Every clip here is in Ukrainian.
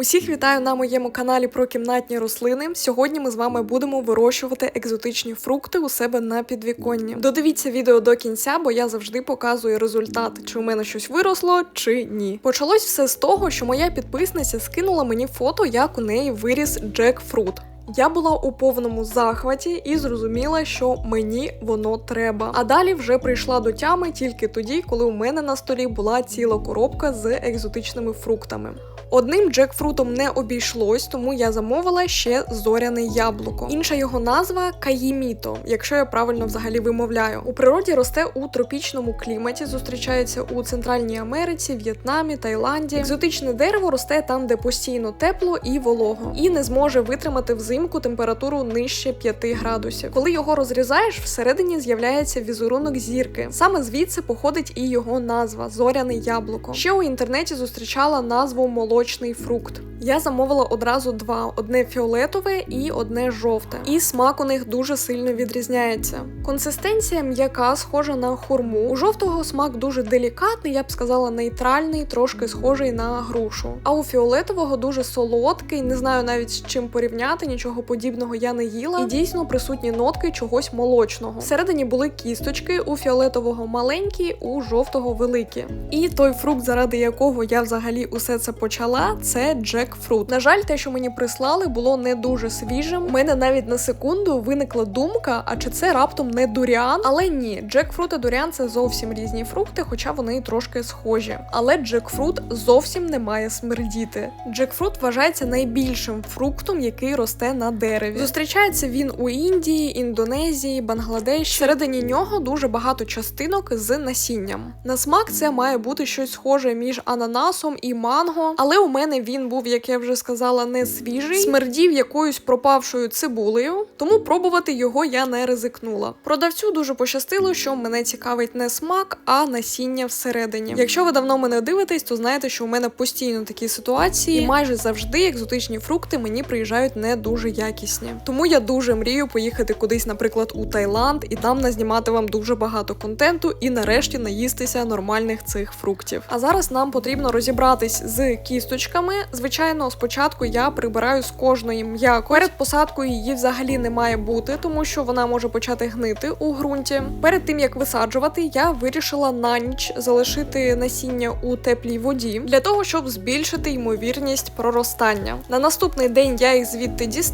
Усіх вітаю на моєму каналі про кімнатні рослини. Сьогодні ми з вами будемо вирощувати екзотичні фрукти у себе на підвіконні. Додивіться відео до кінця, бо я завжди показую результат, чи у мене щось виросло, чи ні. Почалось все з того, що моя підписниця скинула мені фото, як у неї виріс джекфрут. Я була у повному захваті і зрозуміла, що мені воно треба. А далі вже прийшла до тями тільки тоді, коли у мене на столі була ціла коробка з екзотичними фруктами. Одним джекфрутом не обійшлось, тому я замовила ще зоряне яблуко. Інша його назва каїміто, якщо я правильно взагалі вимовляю. У природі росте у тропічному кліматі, зустрічається у Центральній Америці, В'єтнамі, Таїланді. Екзотичне дерево росте там, де постійно тепло і волого, і не зможе витримати взимку температуру нижче 5 градусів. Коли його розрізаєш, всередині з'являється візерунок зірки. Саме звідси походить і його назва зоряне яблуко. Ще у інтернеті зустрічала назву молочний фрукт. Я замовила одразу два: одне фіолетове і одне жовте. І смак у них дуже сильно відрізняється. Консистенція м'яка, схожа на хурму. У жовтого смак дуже делікатний, я б сказала, нейтральний, трошки схожий на грушу. А у фіолетового дуже солодкий, не знаю навіть з чим порівняти, нічого подібного я не їла. І дійсно присутні нотки чогось молочного. Всередині були кісточки, у фіолетового маленькі, у жовтого великі. І той фрукт, заради якого я взагалі усе це почала, це джекфрут. На жаль, те, що мені прислали, було не дуже свіжим. У мене навіть на секунду виникла думка, а чи це раптом не дуріан? Але ні, джекфрут і дуріан це зовсім різні фрукти, хоча вони і трошки схожі. Але джекфрут зовсім не має смердіти. Джекфрут вважається найбільшим фруктом, який росте на дереві. Зустрічається він у Індії, Індонезії, Бангладеші. Всередині нього дуже багато частинок з насінням. На смак це має бути щось схоже між ананасом і манго, але у мене він був, як я вже сказала, не свіжий, смердів якоюсь пропавшою цибулею, тому пробувати його я не ризикнула. Продавцю дуже пощастило, що мене цікавить не смак, а насіння всередині. Якщо ви давно мене дивитесь, то знаєте, що у мене постійно такі ситуації, і майже завжди екзотичні фрукти мені приїжджають не дуже якісні. Тому я дуже мрію поїхати кудись, наприклад, у Таїланд, і там назнімати вам дуже багато контенту і нарешті наїстися нормальних цих фруктів. А зараз нам потрібно розібратись з кісточками. Звичайно, спочатку я прибираю з кожної м'яко. Перед посадкою її взагалі не має бути, тому що вона може почати гнити у ґрунті. Перед тим як висаджувати, я вирішила на ніч залишити насіння у теплій воді для того, щоб збільшити ймовірність проростання. На наступний день я їх звідти дістала,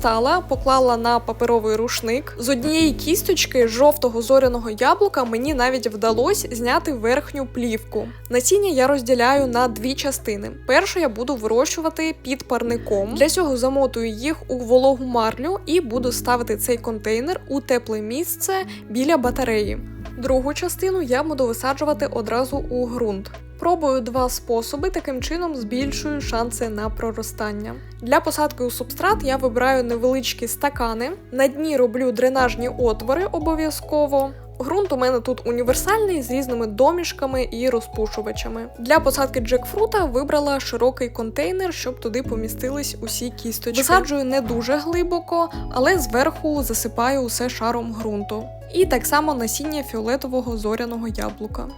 поклала на паперовий рушник. З однієї кісточки жовтого зоряного яблука мені навіть вдалося зняти верхню плівку. Насіння я розділяю на дві частини. Першу я буду вирощувати під парником. Для цього замотую їх у вологу марлю і буду ставити цей контейнер у тепле місце біля батареї. Другу частину я буду висаджувати одразу у ґрунт. Пробую два способи, таким чином збільшую шанси на проростання. Для посадки у субстрат я вибираю невеличкі стакани. На дні роблю дренажні отвори обов'язково. Ґрунт у мене тут універсальний з різними домішками і розпушувачами. Для посадки джекфрута вибрала широкий контейнер, щоб туди помістились усі кісточки. Висаджую не дуже глибоко, але зверху засипаю усе шаром ґрунту. І так само насіння фіолетового зоряного яблука.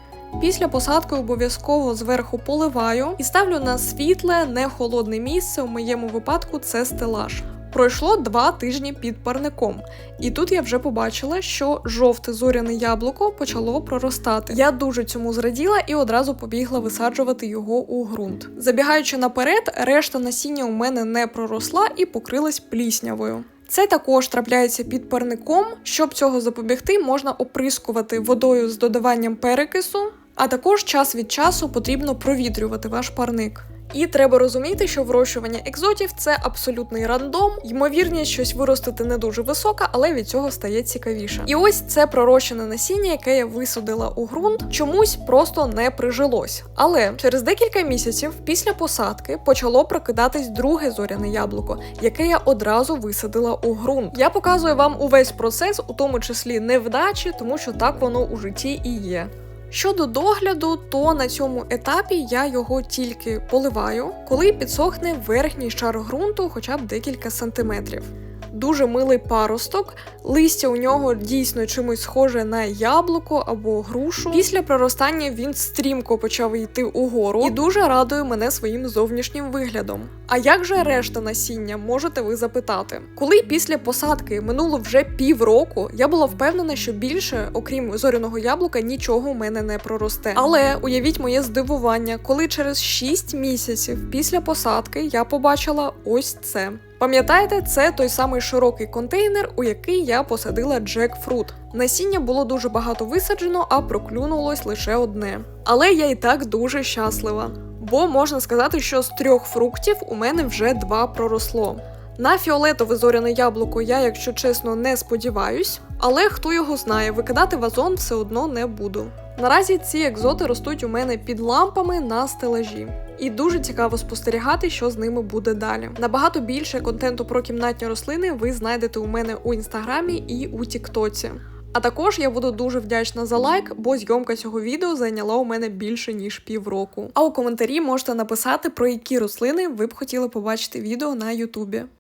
Після посадки обов'язково зверху поливаю і ставлю на світле, не холодне місце. У моєму випадку це стелаж. Пройшло два тижні під парником, і тут я вже побачила, що жовте зоряне яблуко почало проростати. Я дуже цьому зраділа і одразу побігла висаджувати його у ґрунт. Забігаючи наперед, решта насіння у мене не проросла і покрилась пліснявою. Це також трапляється під парником. Щоб цього запобігти, можна оприскувати водою з додаванням перекису, а також час від часу потрібно провітрювати ваш парник. І треба розуміти, що вирощування екзотів це абсолютний рандом. Ймовірність щось виростити не дуже висока, але від цього стає цікавіше. І ось це пророщене насіння, яке я висадила у ґрунт, чомусь просто не прижилось. Але через декілька місяців після посадки почало прокидатись друге зоряне яблуко, яке я одразу висадила у ґрунт. Я показую вам увесь процес, у тому числі невдачі, тому що так воно у житті і є. Щодо догляду, то на цьому етапі я його тільки поливаю, коли підсохне верхній шар ґрунту хоча б декілька сантиметрів. Дуже милий паросток. Листя у нього дійсно чимось схоже на яблуко або грушу. Після проростання він стрімко почав йти угору і дуже радує мене своїм зовнішнім виглядом. А як же решта насіння, можете ви запитати? Коли після посадки минуло вже півроку, я була впевнена, що більше, окрім зоряного яблука, нічого у мене не проросте. Але уявіть моє здивування, коли через 6 місяців після посадки я побачила ось це. Пам'ятаєте, це той самий широкий контейнер, у який я посадила джекфрут. Насіння було дуже багато висаджено, а проклюнулось лише одне. Але я і так дуже щаслива. Бо можна сказати, що з трьох фруктів у мене вже два проросло. На фіолетове зоряне яблуко я, якщо чесно, не сподіваюсь, але хто його знає, викидати вазон все одно не буду. Наразі ці екзоти ростуть у мене під лампами на стелажі. І дуже цікаво спостерігати, що з ними буде далі. Набагато більше контенту про кімнатні рослини ви знайдете у мене у інстаграмі і у Тіктоці. А також я буду дуже вдячна за лайк, бо зйомка цього відео зайняла у мене більше ніж півроку. А у коментарі можете написати, про які рослини ви б хотіли побачити відео на Ютубі.